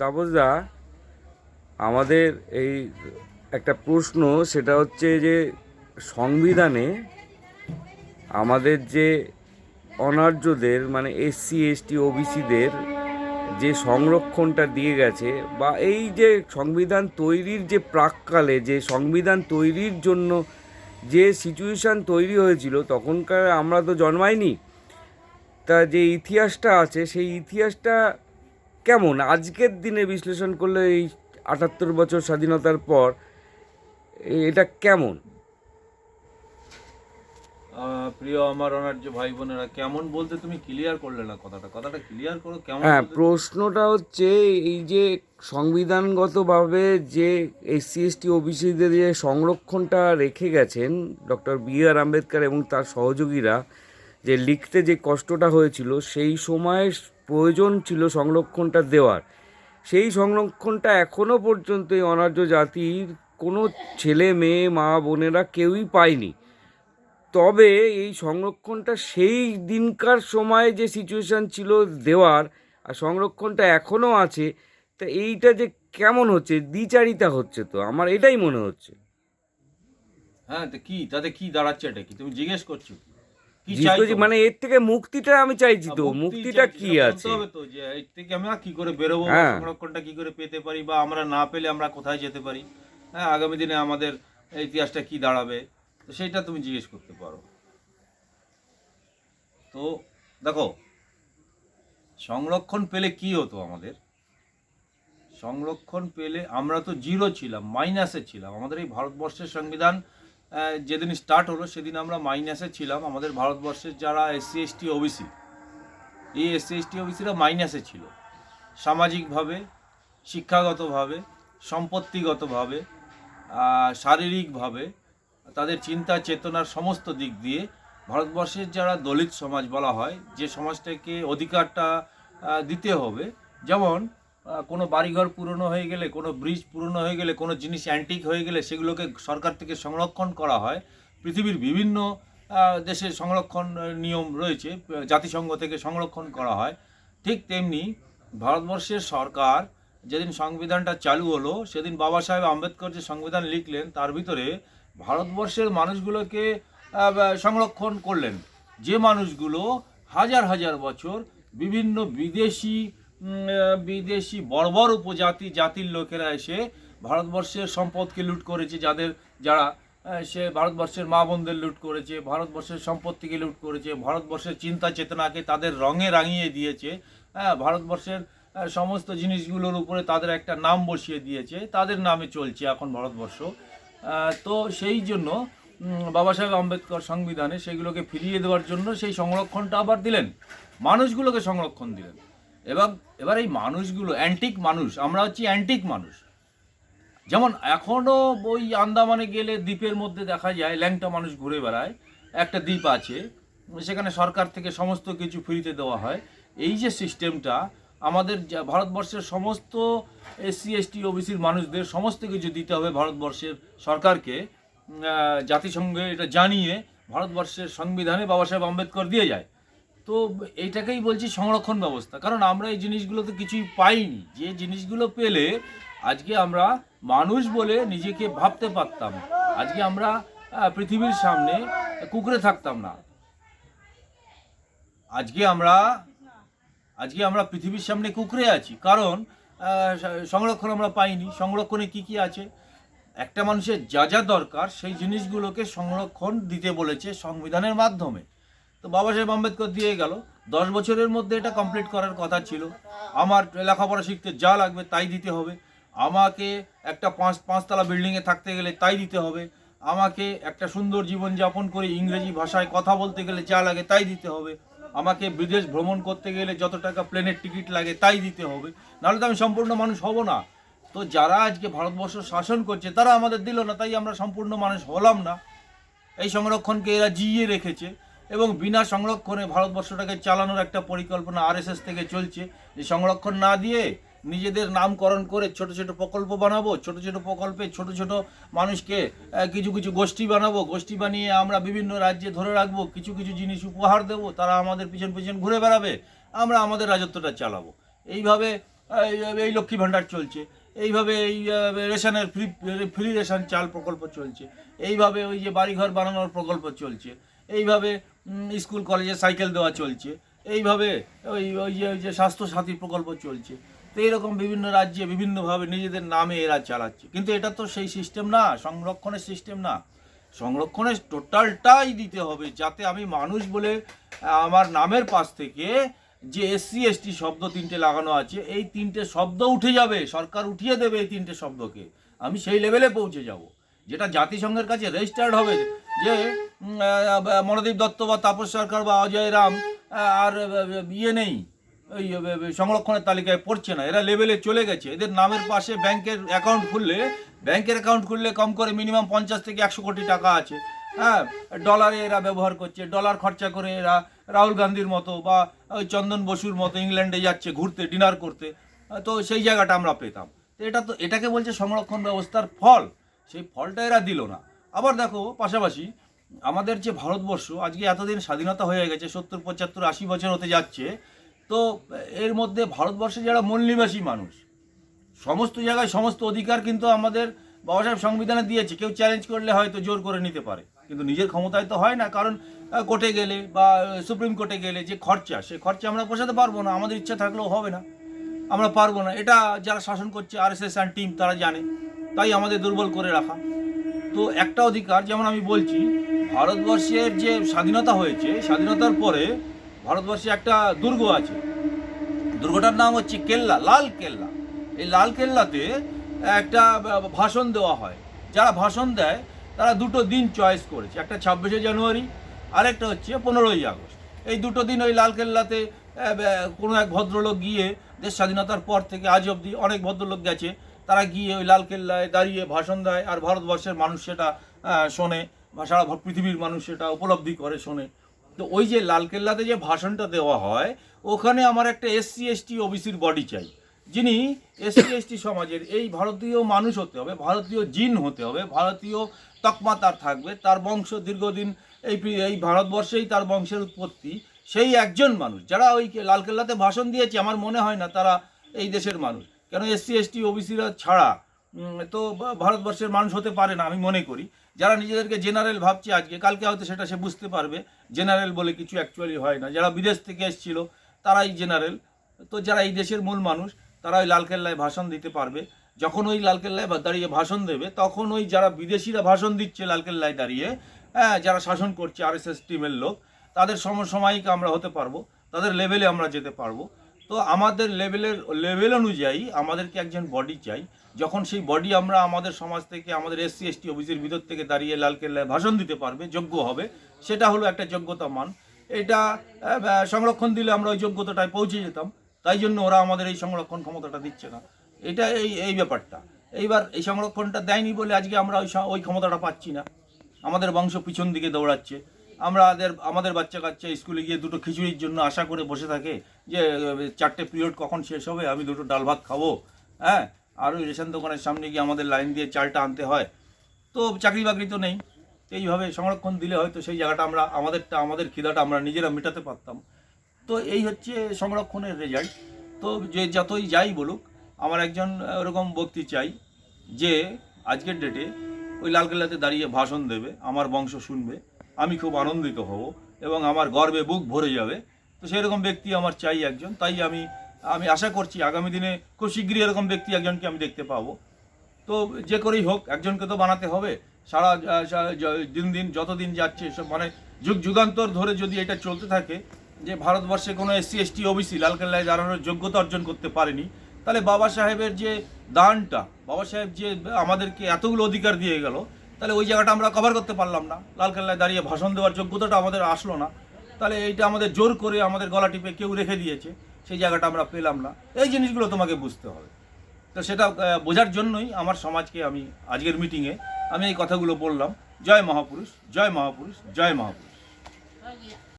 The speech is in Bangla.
তাপসদা, আমাদের এই একটা প্রশ্ন, সেটা হচ্ছে যে সংবিধানে আমাদের যে অনার্যদের মানে এসসি, এসটি, ওবিসিদের যে সংরক্ষণটা দিয়ে গেছে বা এই যে সংবিধান তৈরির যে প্রাককালে, যে সংবিধান তৈরির জন্য যে সিচুয়েশান তৈরি হয়েছিল, তখনকার আমরা তো জন্মাইনি। তা যে ইতিহাসটা আছে, সেই ইতিহাসটা কেমন? আজকের দিনে বিশ্লেষণ করলে এই আটাত্তর বছর স্বাধীনতার পর এটা কেমন? প্রিয় আমার অনার্য ভাই বোনেরা কেমন বলতে তুমি ক্লিয়ার করলে না কথাটা? কথাটা ক্লিয়ার করো কেমন হ্যাঁ প্রশ্নটা হচ্ছে এই যে সংবিধানগতভাবে যে এসসি এসটি ওবিসিদের যে সংরক্ষণটা রেখে গেছেন ডক্টর বি আর আম্বেদকর এবং তার সহযোগীরা যে লিখতে যে কষ্টটা হয়েছিল, সেই সময় প্রয়োজন ছিল সংরক্ষণটা দেওয়ার। সেই সংরক্ষণটা এখনও পর্যন্ত এই অনার্য জাতির কোনো ছেলে, মেয়ে, মা, বোনেরা কেউই পায়নি। তবে এই সংরক্ষণটা সেই দিনকার সময় যে সিচুয়েশান ছিল দেওয়ার, আর সংরক্ষণটা এখনও আছে, তা এইটা যে কেমন হচ্ছে, দ্বিচারিতা হচ্ছে তো, আমার এটাই মনে হচ্ছে। হ্যাঁ তো কি, তাতে কি দাঁড়াচ্ছে এটা কি? তুমি জিজ্ঞেস করছ? মানে এর থেকে মুক্তিটা আমি চাইছি তো। মুক্তিটা কি আছে? তো যে এর থেকে আমরা কি করে বেরোবো হ্যাঁ। সংরক্ষণটা কি করে পেতে পারি বা আমরা না পেলে আমরা কোথায় যেতে পারি? হ্যাঁ আগামী দিনে আমাদের ইতিহাসটা কি দাঁড়াবে? তো সেইটা তুমি জিজ্ঞেস করতে পারো। তো দেখো সংরক্ষণ পেলে কি হতো আমাদের? সংরক্ষণ পেলে আমরা তো জিরো ছিলাম মাইনাসে ছিলাম। আমাদের এই ভারতবর্ষের সংবিধান যেদিন স্টার্ট হলো, সেদিন আমরা মাইনাসে ছিলাম। আমাদের ভারতবর্ষের যারা এসসি এসটি ওবিসি এই এসসি এসটি ওবিসিরা মাইনাসে ছিল। সামাজিকভাবে, শিক্ষাগতভাবে, সম্পত্তিগতভাবে শারীরিকভাবে, তাদের চিন্তা, চেতনার সমস্ত দিক দিয়ে ভারতবর্ষের যারা দলিত সমাজ বলা হয়, যে সমাজটাকে অধিকারটা দিতে হবে। যেমন কোনো বাড়িঘর পুরনো হয়ে গেলে, কোনো ব্রিজ পুরনো হয়ে গেলে, কোনো জিনিস অ্যান্টিক হয়ে গেলে সেগুলোকে সরকার থেকে সংরক্ষণ করা হয়। পৃথিবীর বিভিন্ন দেশের সংরক্ষণ নিয়ম রয়েছে, জাতিসংঘ থেকে সংরক্ষণ করা হয়। ঠিক তেমনি ভারতবর্ষের সরকার যেদিন সংবিধানটা চালু হলো, সেদিন বাবা সাহেব আম্বেদকর যে সংবিধান লিখলেন, তার ভিতরে ভারতবর্ষের মানুষগুলোকে সংরক্ষণ করলেন। যে মানুষগুলো হাজার হাজার বছর বিভিন্ন বিদেশি বিদেশি বর্বর উপজাতি জাতির লোকেরা এসে ভারতবর্ষের সম্পদকে লুট করেছে, যাদের যারা সে ভারতবর্ষের মা বোনদের লুট করেছে, ভারতবর্ষের সম্পত্তিকে লুট করেছে, ভারতবর্ষের চিন্তা চেতনাকে তাদের রঙে রাঙিয়ে দিয়েছে হ্যাঁ ভারতবর্ষের সমস্ত জিনিসগুলোর উপরে তাদের একটা নাম বসিয়ে দিয়েছে, তাদের নামে চলছে এখন ভারতবর্ষ। তো সেই জন্য বাবা সাহেব আম্বেদকর সংবিধানে সেগুলোকে ফিরিয়ে দেওয়ার জন্য সেই সংরক্ষণটা আবার দিলেন। মানুষগুলোকে সংরক্ষণ দিলেন। এবং এবার এই মানুষগুলো অ্যান্টিক মানুষ, আমরা হচ্ছি অ্যান্টিক মানুষ। যেমন এখনও ওই আন্দামানে গেলে দ্বীপের মধ্যে দেখা যায়, ল্যাংটা মানুষ ঘুরে বেড়ায়, একটা দ্বীপ আছে, সেখানে সরকার থেকে সমস্ত কিছু ফ্রিতে দেওয়া হয়। এই যে সিস্টেমটা, আমাদের ভারতবর্ষের সমস্ত এসসি এসটি ওবিসির মানুষদের সমস্ত কিছু দিতে হবে ভারতবর্ষের সরকারকে। জাতিসংঘে এটা জানিয়ে ভারতবর্ষের সংবিধানে বাবা সাহেব আম্বেদকর দিয়ে যায়। তো এইটাকেই বলছি সংরক্ষণ ব্যবস্থা। কারণ আমরা এই জিনিসগুলো তো কিছুই পাইনি। যে জিনিসগুলো পেলে আজকে আমরা মানুষ বলে নিজেকে ভাবতে পারতাম। আজকে আমরা পৃথিবীর সামনে কুকুরে থাকতাম না। আজকে আমরা আজকে আমরা পৃথিবীর সামনে কুকুরে আছি। কারণ সংরক্ষণ আমরা পাইনি। সংরক্ষণে কি কি আছে? একটা মানুষের যা যা দরকার সেই জিনিসগুলোকে সংরক্ষণ দিতে বলেছে সংবিধানের মাধ্যমে। তো বাবা সাহেব আম্বেদকর দিয়ে গেল। দশ বছরের মধ্যে এটা কমপ্লিট করার কথা ছিল। আমার লেখাপড়া শিখতে যা লাগবে তাই দিতে হবে। আমাকে একটা পাঁচ পাঁচতলা বিল্ডিংয়ে থাকতে গেলে তাই দিতে হবে। আমাকে একটা সুন্দর জীবন যাপন করে ইংরেজি ভাষায় কথা বলতে গেলে যা লাগে তাই দিতে হবে। আমাকে বিদেশ ভ্রমণ করতে গেলে যত টাকা প্লেনের টিকিট লাগে তাই দিতে হবে। নাহলে তো আমি সম্পূর্ণ মানুষ হব না। তো যারা আজকে ভারতবর্ষ শাসন করছে, তারা আমাদের দিল না, তাই আমরা সম্পূর্ণ মানুষ হলাম না। এই সংরক্ষণকে এরা জিইয়ে রেখেছে। এবং বিনা সংরক্ষণে ভারতবর্ষটাকে চালানোর একটা পরিকল্পনা আরএসএস থেকে চলছে। যে সংরক্ষণ না দিয়ে নিজেদের নামকরণ করে ছোট ছোট প্রকল্প বানাবো, ছোট ছোট প্রকল্পে ছোট ছোট মানুষকে কিছু কিছু গোষ্ঠী বানাবো, গোষ্ঠী বানিয়ে আমরা বিভিন্ন রাজ্যে ধরে রাখব, কিছু কিছু জিনিস উপহার দেবো, তারা আমাদের পিছন পিছন ঘুরে বেড়াবে, আমরা আমাদের রাজত্বটা চালাবো। এইভাবে এই লক্ষ্মী ভাণ্ডার চলছে, এইভাবে এই রেশনের ফ্রি ফ্রি রেশন চাল প্রকল্প চলছে, এইভাবে ওই যে বাড়িঘর বানানোর প্রকল্প চলছে। এইভাবে স্কুল, কলেজে সাইকেল দেওয়া চলছে। এইভাবে ওই ওই যে ওই যে স্বাস্থ্যসাথী প্রকল্প চলছে। তো এইরকম বিভিন্ন রাজ্যে বিভিন্নভাবে নিজেদের নামে এরা চালাচ্ছে। কিন্তু এটা তো সেই সিস্টেম না, সংরক্ষণের সিস্টেম না। সংরক্ষণের টোটালটাই দিতে হবে, যাতে আমি মানুষ বলে আমার নামের পাশ থেকে যে এসসি এসটি শব্দ তিনটে লাগানো আছে, এই তিনটে শব্দ উঠে যাবে, সরকার উঠিয়ে দেবে এই তিনটে শব্দকে। আমি সেই লেভেলে পৌঁছে যাব। যেটা জাতিসংঘের কাছে রেজিস্টার্ড হবে যে মনোদীপ দত্ত বা তাপস সরকার বা অজয় রাম আর ইয়ে নেই। ওই সংরক্ষণের তালিকায় পড়ছে না। এরা লেভেলে চলে গেছে। এদের নামের পাশে ব্যাংকের অ্যাকাউন্ট খুললে, ব্যাংকের অ্যাকাউন্ট খুললে কম করে মিনিমাম পঞ্চাশ থেকে একশো কোটি টাকা আছে। হ্যাঁ ডলারে এরা ব্যবহার করছে। ডলার খরচা করে এরা রাহুল গান্ধীর মতো বা ওই চন্দন বসুর মতো ইংল্যান্ডে যাচ্ছে ঘুরতে ডিনার করতে। তো সেই জায়গাটা আমরা পেতাম। তো এটা তো, এটাকে বলছে সংরক্ষণ ব্যবস্থার ফল। সেই ফলটা এরা দিল না। আবার দেখো পাশাপাশি আমাদের যে ভারতবর্ষ, আজকে এতদিন স্বাধীনতা হয়ে গেছে, সত্তর, পঁচাত্তর, আশি বছর হতে যাচ্ছে, তো এর মধ্যে ভারতবর্ষে যারা মূল নিবাসী মানুষ, সমস্ত জায়গায় সমস্ত অধিকার কিন্তু আমাদের বাবা সাহেব সংবিধানে দিয়েছে, কেউ চ্যালেঞ্জ করলে হয়তো জোর করে নিতে পারে, কিন্তু নিজের ক্ষমতায় তো হয় না, কারণ কোর্টে গেলে বা সুপ্রিম কোর্টে গেলে যে খরচা, সে খরচা আমরা পোষাতে পারব না, আমাদের ইচ্ছা থাকলেও হবে না, আমরা পারব না, এটা যারা শাসন করছে আর এস এস অ্যান্ড টিম তারা জানে, তাই আমাদের দুর্বল করে রাখা। তো একটা অধিকার, যেমন আমি বলছি, ভারতবর্ষের যে স্বাধীনতা হয়েছে, স্বাধীনতার পরে ভারতবর্ষে একটা দুর্গ আছে। দুর্গটার নাম হচ্ছে কেল্লা, লাল কেল্লা। এই লাল কেল্লাতে একটা ভাষণ দেওয়া হয়। যারা ভাষণ দেয়, তারা দুটো দিন চয়েস করেছে, একটা ছাব্বিশে জানুয়ারি, আরেকটা হচ্ছে পনেরোই আগস্ট। এই দুটো দিন ওই লাল কেল্লাতে কোনো এক ভদ্রলোক গিয়ে দেশ স্বাধীনতার পর থেকে, আজ অবধি অনেক ভদ্রলোক গেছে তারা গিয়ে ওই লাল কেল্লায় দাঁড়িয়ে ভাষণ দেয়, আর ভারতবর্ষের মানুষ সেটা শোনে, বা সারা পৃথিবীর মানুষ সেটা উপলব্ধি করে, শোনে। তো ওই যে লালকেল্লাতে যে ভাষণটা দেওয়া হয়, ওখানে আমার একটা এসসি, এসটি, ওবিসির বডি চাই। যিনি এসসি, এসটি সমাজের, এই ভারতীয় মানুষ হতে হবে, ভারতীয় জিন হতে হবে, ভারতীয় তকমা তার থাকবে, তার বংশ দীর্ঘদিন এই এই ভারতবর্ষেই তার বংশের উৎপত্তি, সেই একজন মানুষ। যারা ওই লালকেল্লাতে ভাষণ দিয়েছে, আমার মনে হয় না তারা এই দেশের মানুষ। কেন এসসি, এসটি, ওবিসিরা ছাড়া তো ভারতবর্ষের মানুষ হতে পারে না, আমি মনে করি। যারা নিজেদেরকে জেনারেল ভাবছে আজকে, কালকে হয়তো সেটা সে বুঝতে পারবে, জেনারেল বলে কিছু অ্যাকচুয়ালি হয় না। যারা বিদেশ থেকে এসেছিল, তারাই জেনারেল। তো যারা এই দেশের মূল মানুষ, তারা ওই লালকেল্লায় ভাষণ দিতে পারবে। যখন ওই লালকেল্লায় দাঁড়িয়ে ভাষণ দেবে, তখন ওই যারা বিদেশিরা ভাষণ দিচ্ছে লালকেল্লায় দাঁড়িয়ে হ্যাঁ যারা শাসন করছে আর এস এস টিমের লোক, তাদের সমসাময়িক আমরা হতে পারব, তাদের লেভেলে আমরা যেতে পারব। তো আমাদের লেভেলের লেভেল অনুযায়ী আমাদেরকে একজন বডি চাই। যখন সেই বডি আমরা আমাদের সমাজ থেকে, আমাদের এসসি এসটি অফিসের ভিতর থেকে দাঁড়িয়ে লালকেল্লায় ভাষণ দিতে পারবে, যোগ্য হবে, সেটা হলো একটা যোগ্যতা মান। এটা সংরক্ষণ দিলে আমরা ওই যোগ্যতাটায় পৌঁছে যেতাম, তাই জন্য ওরা আমাদের এই সংরক্ষণ ক্ষমতাটা দিচ্ছে না। এটা এই এই ব্যাপারটা। এইবার এই সংরক্ষণটা দেয়নি বলে আজকে আমরা ওই ওই ক্ষমতাটা পাচ্ছি না। আমাদের বংশ পিছন দিকে দৌড়াচ্ছে। আমাদের আমাদের বাচ্চা কাচ্চা স্কুলে গিয়ে দুটো খিচুড়ির জন্য আশা করে বসে থাকে যে চারটে পিরিয়ড কখন শেষ হবে, আমি দুটো ডাল ভাত খাব। হ্যাঁ আর ওই রেশন দোকানের সামনে গিয়ে আমাদের লাইন দিয়ে চালটা আনতে হয়। তো চাকরি বাকরি তো নেই। এইভাবে সংরক্ষণ দিলে হয়তো সেই জায়গাটা আমরা, আমাদেরটা, আমাদের খিদাটা আমরা নিজেরা মেটাতে পারতাম। তো এই হচ্ছে সংরক্ষণের রেজাল্ট তো যে যতই যাই বলুক, আমার একজন ওরকম ব্যক্তি চাই যে, আজকের ডেটে ওই লালকেল্লাতে দাঁড়িয়ে ভাষণ দেবে, আমার বংশ শুনবে। আমি খুব আনন্দিত হব এবং আমার গর্বে বুক ভরে যাবে। তো সেরকম ব্যক্তি আমার চাই একজন। তাই আমি আমি আশা করছি আগামী দিনে খুব শীঘ্রই এরকম ব্যক্তি একজনকে আমি দেখতে পাবো। তো যে করেই হোক, একজনকে তো বানাতে হবে। সারা দিন দিন, যতদিন যাচ্ছে, সব মানে যুগ, যুগান্তর ধরে যদি এটা চলতে থাকে, যে ভারতবর্ষে কোনো এসসি, এসটি, ওবিসি, লালকেল্লায় দাঁড়ানোর যোগ্যতা অর্জন করতে পারেনি, তাহলে বাবা সাহেবের যে দানটা, বাবা সাহেব যে আমাদেরকে এতগুলো অধিকার দিয়ে গেল তাহলে ওই জায়গাটা আমরা কভার করতে পারলাম না। লালকেল্লায় দাঁড়িয়ে ভাষণ দেওয়ার যোগ্যতাটা আমাদের আসলো না। তাহলে এইটা আমাদের জোর করে আমাদের গলা টিপে কেউ রেখে দিয়েছে। সেই জায়গাটা আমরা পেলাম না। এই জিনিসগুলো তোমাকে বুঝতে হবে। তো সেটা বোঝার জন্যই আমার সমাজকে আমি আজকের মিটিংয়ে আমি এই কথাগুলো বললাম। জয় মহাপুরুষ জয় মহাপুরুষ জয় মহাপুরুষ।